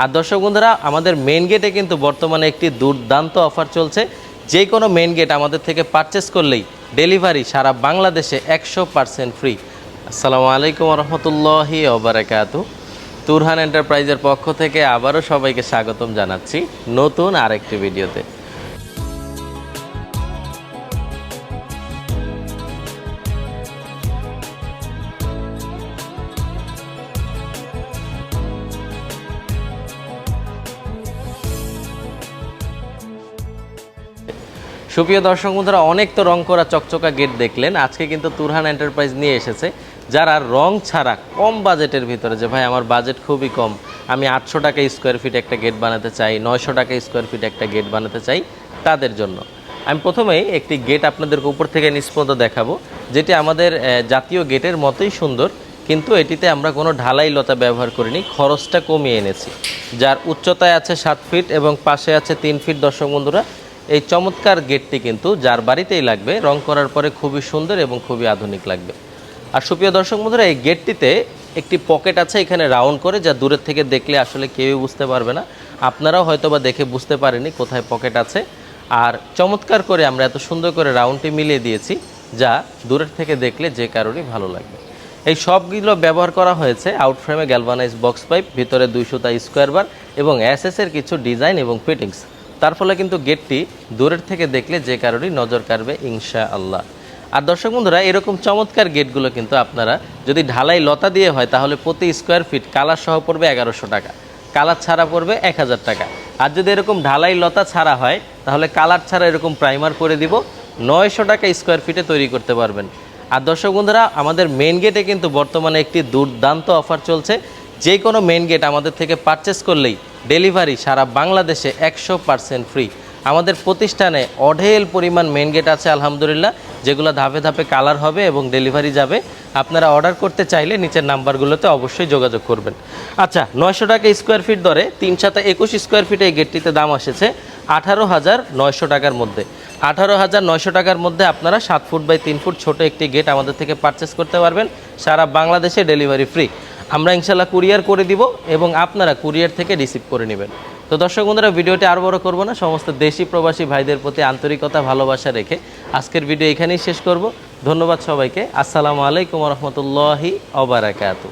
আর দর্শক বন্ধুরা, আমাদের মেন গেটে কিন্তু বর্তমানে একটি দুর্দান্ত অফার চলছে। যে কোনো মেন গেট আমাদের থেকে পারচেস করলেই ডেলিভারি সারা বাংলাদেশে একশো পারসেন্ট ফ্রি আসসালামু আলাইকুম রহমতুল্লাহি ওবরাকাতু। তুরহান এন্টারপ্রাইজের পক্ষ থেকে আবারও সবাইকে স্বাগতম জানাচ্ছি নতুন আরেকটি ভিডিওতে সুপ্রিয় দর্শক বন্ধুরা, অনেক তো রং করা চকচকা গেট দেখলেন। আজকে কিন্তু তুরহান এন্টারপ্রাইজ নিয়ে এসেছে, যারা রং ছাড়া কম বাজেটের ভিতরে যে, ভাই, আমার বাজেট খুবই কম। আমি আটশো টাকা স্কোয়ার ফিট একটা গেট বানাতে চাই, নয়শো টাকা স্কোয়ার ফিট একটা গেট বানাতে চাই তাদের জন্য। আমি প্রথমেই একটি গেট আপনাদেরকে উপর থেকে নিষ্পন্দ দেখাবো, যেটি আমাদের জাতীয় গেটের মতোই সুন্দর, কিন্তু এটিতে আমরা কোনো ঢালাই লতা ব্যবহার করিনি, খরচটা কমিয়ে এনেছি। যার উচ্চতায় আছে সাত ফিট এবং পাশে আছে তিন ফিট দর্শক বন্ধুরা এই চমৎকার গেটটি কিন্তু যার বাড়িতেই লাগবে, রং করার পরে খুবই সুন্দর এবং খুবই আধুনিক লাগবে। আর সুপ্রিয় দর্শক বন্ধুরা, এই গেটটিতে একটি পকেট আছে এখানে রাউন্ড করে, যা দূরের থেকে দেখলে আসলে কেউই বুঝতে পারবে না। আপনারাও হয়তো বা দেখে বুঝতে পারেনি কোথায় পকেট আছে। আর চমৎকার করে আমরা এত সুন্দর করে রাউন্ডটি মিলিয়ে দিয়েছি, যা দূরের থেকে দেখলে যে কারোরই ভালো লাগবে। এই সবগুলো ব্যবহার করা হয়েছে আউটফ্রেমে গ্যালভানাইজ বক্স পাইপ ভিতরে দুইশোটা স্কোয়ার বার এবং এর কিছু ডিজাইন এবং ফিটিংস তার ফলে কিন্তু গেটটি দূরের থেকে দেখলে যে কারোরই নজর কাড়বে ইনশা আল্লাহ আর দর্শক বন্ধুরা, এরকম চমৎকার গেটগুলো কিন্তু আপনারা যদি ঢালাই লতা দিয়ে হয়, তাহলে প্রতি স্কোয়ার ফিট কালার সহ পড়বে এগারোশো টাকা। কালার ছাড়া পড়বে এক হাজার টাকা। আর যদি এরকম ঢালাই লতা ছাড়া হয়, তাহলে কালার ছাড়া এরকম প্রাইমার করে দিব, নয়শো টাকা স্কোয়ার ফিটে তৈরি করতে পারবেন। আর দর্শক বন্ধুরা, আমাদের মেন গেটে কিন্তু বর্তমানে একটি দুর্দান্ত অফার চলছে। যে কোনো মেন গেট আমাদের থেকে পারচেস করলেই ডেলিভারি সারা বাংলাদেশে একশো পার্সেন্ট ফ্রি। আমাদের প্রতিষ্ঠানে অঢেল পরিমাণ মেন গেট আছে, আলহামদুলিল্লাহ, যেগুলো ধাপে ধাপে কালার হবে এবং ডেলিভারি যাবে। আপনারা অর্ডার করতে চাইলে নিচের নাম্বারগুলোতে অবশ্যই যোগাযোগ করবেন। আচ্ছা নয়শো টাকা স্কোয়ার ফিট দরে, তিন সাথে একুশ স্কোয়ার ফিটে এই গেটটিতে দাম এসেছে আঠারো হাজার নয়শো টাকার মধ্যে। আঠারো হাজার নয়শো টাকার মধ্যে আপনারা সাত ফুট বাই তিন ফুট ছোট একটি গেট আমাদের থেকে পারচেস করতে পারবেন। সারা বাংলাদেশে ডেলিভারি ফ্রি আমরা ইনশাল্লাহ কুরিয়ার করে দিব এবং আপনারা কুরিয়ার থেকে রিসিভ করে নেবেন। তো দর্শক বন্ধুরা, ভিডিওটি আর বড় করব না, সমস্ত দেশি প্রবাসী ভাইদের প্রতি আন্তরিকতা, ভালোবাসা রেখে আজকের ভিডিও এখানেই শেষ করব। ধন্যবাদ সবাইকে। আসসালামু আলাইকুম রহমতুল্লাহি অবরাকাতু